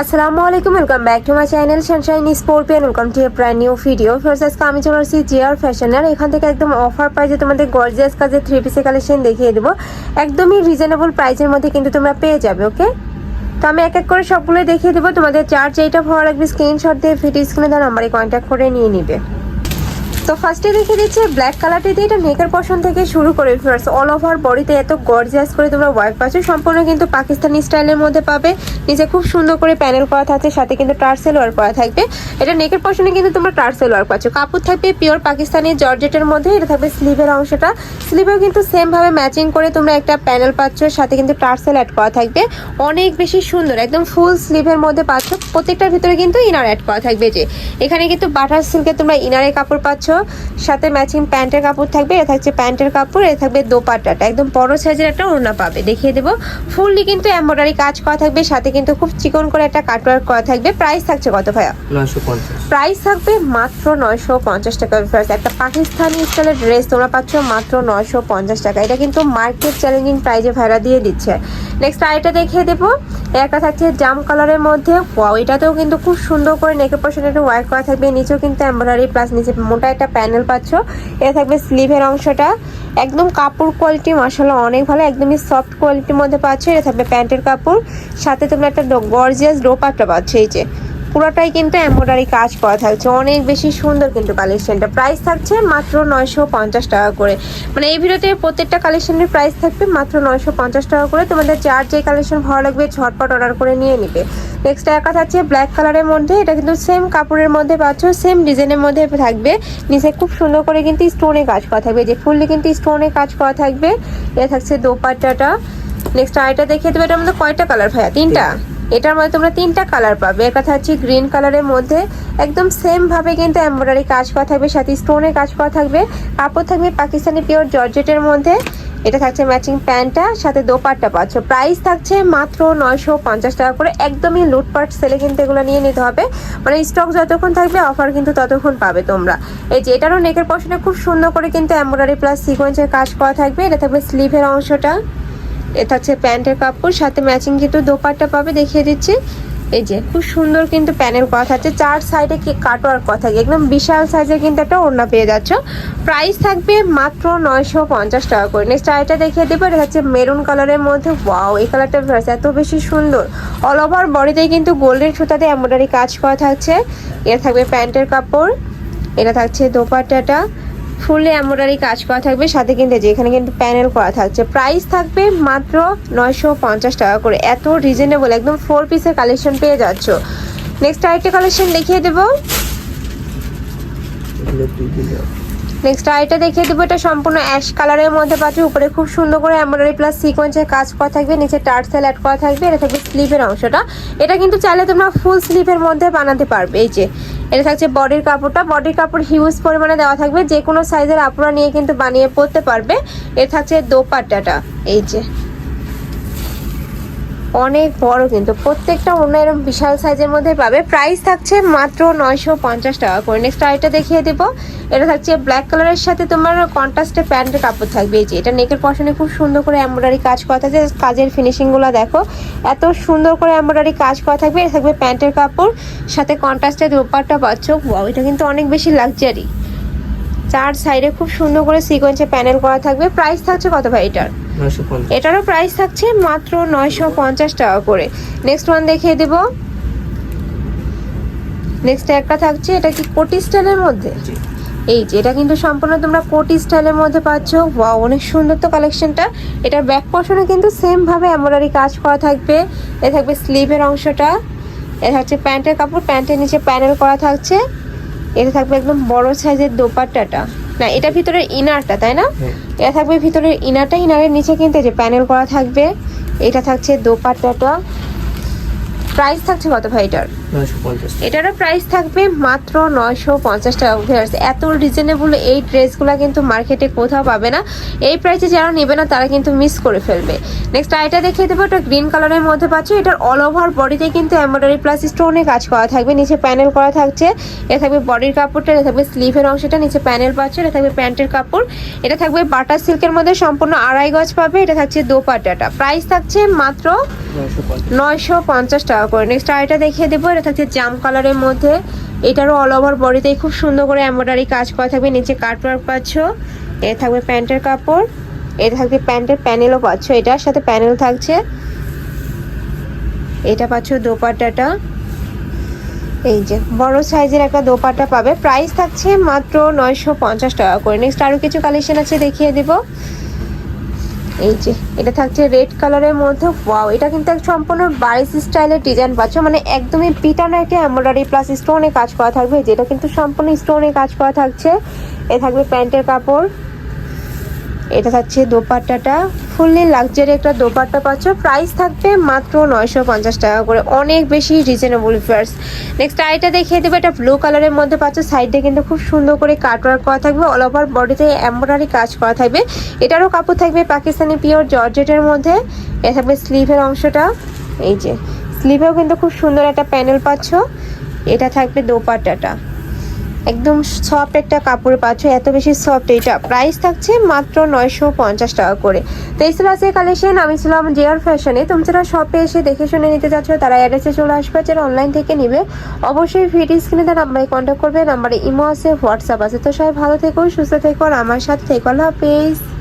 আসসালামু আলাইকুম welcome back to my channel sunshine scorpion welcome to brand new video first আজকে আমি চলে আসছি জিআর ফ্যাশনের এখান থেকে একদম অফার প্রাইসে তোমাদের গর্জিয়াস কাজের থ্রি পিসের কালেকশন দেখিয়ে দেবো। একদমই রিজনেবল প্রাইসের মধ্যে কিন্তু তোমরা পেয়ে যাবে ওকে তো আমি এক এক করে সবগুলো দেখিয়ে দেবো। তোমাদের চার্জ এইটা ভালো লাগবে স্ক্রিনশট দিয়ে ভিডিও স্ক্রিনে দেওয়ার নাম্বারে কন্ট্যাক্ট করে নিয়ে নিবে। তো ফার্স্টে দেখিয়ে দিচ্ছি ব্ল্যাক কালারটি দিয়ে এটা নেকের পশন থেকে শুরু করে ফার্স্ট অল ওভার বডিতে এত গর্জিয়াস করে তোমরা ওয়ার্ক পাচ্ছ। সম্পূর্ণ কিন্তু পাকিস্তানি স্টাইলের মধ্যে পাবে। নিচে খুব সুন্দর করে প্যানেল করা থাকছে, সাথে কিন্তু টার্সেল ওয়ার্ক করা থাকবে। এটা নেকের পশনে কিন্তু তোমরা টার্সেল ওয়ার্ক পাচ্ছ। কাপড় থাকবে পিওর পাকিস্তানি জর্জেটের মধ্যে, এটা থাকবে স্লিভের অংশটা। স্লিভেও কিন্তু সেমভাবে ম্যাচিং করে তোমরা একটা প্যানেল পাচ্ছ, সাথে কিন্তু টার্সেল অ্যাড করা থাকবে। অনেক বেশি সুন্দর, একদম ফুল স্লিভের মধ্যে পাচ্ছ। প্রত্যেকটার ভিতরে কিন্তু ইনার অ্যাড করা থাকবে যে। এখানে কিন্তু বাটার সিল্কের তোমরা ইনারের কাপড় পাচ্ছ সাথে ম্যাচিং প্যান্টের কাপড় থাকবে এটা থাকছে প্যান্টের কাপড় এটা থাকবে দোপাট্টাটা। একদম বড় সাইজের একটা ওড়না পাবে দেখিয়ে দেবো। ফুললি কিন্তু এমব্রয়ডারি কাজ করা থাকবে সাথে কিন্তু খুব চিকন করে একটা কাটওয়ার্ক করা থাকবে। প্রাইস থাকছে কত ভাইয়া? প্রাইস থাকবে মাত্র নয়শো পঞ্চাশ টাকা। একটা পাকিস্তানি স্টাইলের ড্রেস তোমরা পাচ্ছ মাত্র নয়শো পঞ্চাশ টাকা। এটা কিন্তু মার্কেট চ্যালেঞ্জিং প্রাইজে ভাড়া দিয়ে দিচ্ছে। নেক্সট আইটা দেখিয়ে দেবো। একটা থাকছে জাম কালারের মধ্যে। এটাতেও কিন্তু খুব সুন্দর করে নেকের পশনে একটা ওয়ার্ক করা থাকবে। নিচেও কিন্তু এমব্রয়ডারি প্লাস নিচে মোটা একটা প্যানেল পাচ্ছ। এটা থাকবে স্লিভের অংশটা। একদম কাপড় কোয়ালিটি মাসাল্লাহ অনেক ভালো, একদমই সফট কোয়ালিটির মধ্যে পাচ্ছ। এটা থাকবে প্যান্টের কাপড়। সাথে তোমরা একটা গর্জিয়াস ডোপাটা পাচ্ছ, এই যে। পুরোটাই কিন্তু এমব্রয়ডারি কাজ করা থাকছে। অনেক বেশি সুন্দর কিন্তু কালেকশনটা। প্রাইস থাকছে মাত্র নয়শো পঞ্চাশ টাকা করে। মানে এই ভিডিওতে প্রত্যেকটা কালেকশনের প্রাইস থাকবে মাত্র নয়শো পঞ্চাশ টাকা করে। তোমাদের যার যে কালেকশন ভালো লাগবে ঝটপট অর্ডার করে নিয়ে নিবে। নেক্সট একা থাকছে ব্ল্যাক কালারের মধ্যে। এটা কিন্তু সেম কাপড়ের মধ্যে পাচ্ছ সেম ডিজাইনের মধ্যে থাকবে। নিচে খুব সুন্দর করে কিন্তু স্টোনে কাজ করা থাকবে। যে ফুললি কিন্তু স্টোনে কাজ করা থাকবে। এটা থাকছে দোপাট্টাটা। নেক্সট আরেকটা দেখিয়ে দেবে। এটার মধ্যে কয়টা কালার ভাইয়া? তিনটা? এটার মধ্যে তোমরা তিনটা কালার পাবে। এর কথা হচ্ছে গ্রিন কালারের মধ্যে একদম সেম ভাবে কিন্তু এমব্রয়ডারি কাজ করা থাকবে, সাথে স্টোনের কাজ করা থাকবে। কাপড় থাকবে পাকিস্তানি পিওর জর্জেটের মধ্যে। এটা থাকছে ম্যাচিং প্যান্টটা, সাথে দোপাট্টা পাচ্ছ। প্রাইস থাকছে মাত্র নয়শো পঞ্চাশ টাকা করে। একদমই লুটপাট সেলে কিন্তু এগুলো নিয়ে নিতে হবে। মানে স্টক যতক্ষণ থাকবে অফার কিন্তু ততক্ষণ পাবে তোমরা। এই যে এটারও নেকের পশনে খুব সুন্দর করে কিন্তু এমব্রয়ডারি প্লাস সিকোয়েন্সের কাজ করা থাকবে। এটা থাকবে স্লিভের অংশটা। এটা হচ্ছে প্যান্টের কাপড়, সাথে ম্যাচিং কিন্তু দোপাট্টা পাবে, দেখিয়ে দিচ্ছি। এই যে, খুব সুন্দর কিন্তু প্যানেল কথা থাকছে চার সাইডে কি কাটোয়ার কথা, একদম বিশাল সাইজের কিন্তু একটা ওড়না পেয়ে যাচ্ছ। প্রাইস থাকবে মাত্র নয়শো পঞ্চাশ টাকা করে। নেক্সট আইটা দেখিয়ে দেবো, এটা হচ্ছে মেরুন কালারের মধ্যে। ওয়াও এই কালারটা এত বেশি সুন্দর। অল ওভার বডিতেই কিন্তু গোল্ডেন সুতাতে এমব্রয়ডারি কাজ করা থাকছে। এটা থাকবে প্যান্টের কাপড়। এটা থাকছে দোপাট্টাটা। ফুলে এমব্রয়ডারি কাজ করা থাকবে, সাথে কিন্তু যে এখানে কিন্তু প্যানেল করা থাকছে। প্রাইস থাকবে মাত্র নয়শো পঞ্চাশ টাকা করে। এত রিজনেবল একদম ফোর পিসের কালেকশন পেয়ে যাচ্ছ। নেক্সট আরেকটা কালেকশন দেখিয়ে দেবো। নেক্সট আরেকটা দেখিয়ে দেবো, এটা সম্পূর্ণ অ্যাশ কালারের মধ্যে পাচ্ছ। উপরে খুব সুন্দর করে এমব্রয়ডারি প্লাস সিকোয়েন্সের কাজ করা থাকবে। নিচে টার্সেল অ্যাড করা থাকবে। এটা থাকবে স্লিভের অংশটা। এটা কিন্তু চাইলে তোমরা ফুল স্লিভের মধ্যে বানাতে পারবে। এই যে এটা থাকছে বডির কাপড়টা। বডির কাপড় হিউজ পরিমাণে দেওয়া থাকবে। যে কোনো সাইজের আপুরা নিয়ে কিন্তু বানিয়ে পড়তে পারবে। এটা থাকছে দোপাট্টাটা। এই যে। অনেক বড় কিন্তু প্রত্যেকটা অন্য এরকম বিশাল সাইজের মধ্যে পাবে। প্রাইস থাকছে মাত্র নয়শো পঞ্চাশ টাকা করে। নেক্সট আরেকটা দেখিয়ে দেবো। এটা থাকছে ব্ল্যাক কালারের সাথে তোমার কন্ট্রাস্টে প্যান্টের কাপড় থাকবে। এই যে এটা নেকের পশনে খুব সুন্দর করে এমব্রয়ডারি কাজ করা থাকবে কাজের ফিনিশিংগুলো দেখো। এত সুন্দর করে এমব্রয়ডারি কাজ করা থাকবে। এটা থাকবে প্যান্টের কাপড়। সাথে কন্ট্রাস্টের দোপারটা পাচ্ছ। এটা কিন্তু অনেক বেশি লাক্সারি চার সাইডে খুব সুন্দর করে সিকোয়েন্সে প্যানেল করা থাকবে। প্রাইস থাকছে কত ভাই এটার? এটারও প্রাইস থাকছে মাত্র নয়শো পঞ্চাশ টাকা করে। নেক্সট ওয়ান দেখিয়ে দেবো। নেক্সট একটা থাকছে এটা কি কোটি স্টাইলের মধ্যে? এই যে এটা কিন্তু সম্পূর্ণ তোমরা কোটি স্টাইলের মধ্যে পাচ্ছ। ওয়াও অনেক সুন্দর তো কালেকশনটা এটার ব্যাক পশনে কিন্তু সেমভাবে এমব্রয়ডারি কাজ করা থাকবে। এ থাকবে স্লিভের অংশটা। এ থাকছে প্যান্টের কাপড়। প্যান্টের নিচে প্যানেল করা থাকছে। এটা থাকবে একদম বড় সাইজের দোপাট্টাটা। না এটা ভিতরের ইনারটা তাই না? এটা থাকবে ভিতরের ইনারটা ইনারের নিচে কিন্তু যে প্যানেল করা থাকবে এটা থাকছে দোপাট্টাটা। প্রাইস থাকছে কত ভাই এটার? এটারও প্রাইস থাকবে মাত্র নয়শো পঞ্চাশ টাকা ভিউয়ার্স এত রিজনেবল এই ড্রেসগুলো কিন্তু মার্কেটে কোথাও পাবে না। এই প্রাইসে যারা নেবে না তারা কিন্তু মিস করে ফেলবে। নেক্সট আইটা দেখিয়ে দেবো এটা গ্রিন কালারের মধ্যে পাচ্ছ। এটার অল ওভার বডিতে কিন্তু এমব্রয়ডারি প্লাস স্টোনে কাজ করা থাকবে। নিচে প্যানেল করা থাকছে। এটা থাকবে বডির কাপড়টা এটা থাকবে স্লিভের অংশটা নিচে প্যানেল পাচ্ছ। এটা থাকবে প্যান্টের কাপড়। এটা থাকবে বাটার সিল্কের মধ্যে সম্পূর্ণ আড়াই গজ পাবে। এটা থাকছে দোপাটাটা প্রাইস থাকছে মাত্র নয়শো পঞ্চাশ টাকা টাকা করে নেক্সট আরেকটা দেখিয়ে দেবো, এটা থাকছে জাম কালারের মধ্যে। এটারও অল ওভার বডিতে খুব সুন্দর করে এমব্রয়ডারি কাজ করা থাকবে, নিচে কাটওয়ার্ক পাচ্ছ, এ থাকবে প্যান্টের কাপড়, এ থাকবে প্যান্টের প্যানেলও পাচ্ছ, এটার সাথে প্যানেল থাকছে। এটা পাচ্ছ দোপাট্টাটা। এই যে, বড় সাইজের একটা দোপাট্টা পাবে। প্রাইস থাকছে মাত্র নয়শো পঞ্চাশ টাকা করে। নেক্সট আরও কিছু কালেকশন আছে দেখিয়ে দেব। এই যে, এটা থাকছে রেড কালারের মধ্যে। ওয়াও এটা কিন্তু এক সম্পূর্ণ বারিস স্টাইলের ডিজাইন পাচ্ছ। মানে একদমই পিটানো একটা এমব্রয়ডারি প্লাস স্টোনে কাজ করা থাকবে। যেটা কিন্তু সম্পূর্ণ স্টোনে কাজ করা থাকছে। এ থাকবে প্যান্টের কাপড়। এটা থাকছে দোপাট্টাটা। ফুললি লাক্সারি একটা দোপাট্টা পাচ্ছ। প্রাইস থাকবে মাত্র নয়শো পঞ্চাশ টাকা করে। অনেক বেশি রিজনেবল ফার্স নেক্সট আইটা দেখিয়ে দেবো। এটা ব্লু কালারের মধ্যে পাচ্ছ। সাইডে কিন্তু খুব সুন্দর করে কাটওয়ার্ক করা থাকবে। অল ওভার বডিতে এমব্রয়ডারি কাজ করা থাকবে। এটারও কাপড় থাকবে পাকিস্তানি পিওর জর্জেটের মধ্যে। এ থাকবে স্লিভের অংশটা। এই যে স্লিভেও কিন্তু খুব সুন্দর একটা প্যানেল পাচ্ছ। এটা থাকবে দোপাট্টাটা। একদম সফট একটা কাপড় পাচ্ছ, এত বেশি সফট এটা। প্রাইস থাকছে মাত্র নয়শো পঞ্চাশ টাকা করে। তো এই ছিল কালেকশন আমি ছিলাম জেয়ার ফ্যাশনে তুমি যারা শপে এসে দেখে শুনে নিতে চাচ্ছ, তারা অ্যাড্রেসে চলে আসবে, যারা অনলাইন থেকে নিবে। অবশ্যই ভিডিও স্ক্রিনে তার নাম্বারে কন্ট্যাক্ট করবে নাম্বারে ইমো আছে হোয়াটসঅ্যাপ আছে। তো সবাই ভালো থেকো, সুস্থ থেকো, আর আমার সাথে থেকো। আল্লাহ হাফেজ।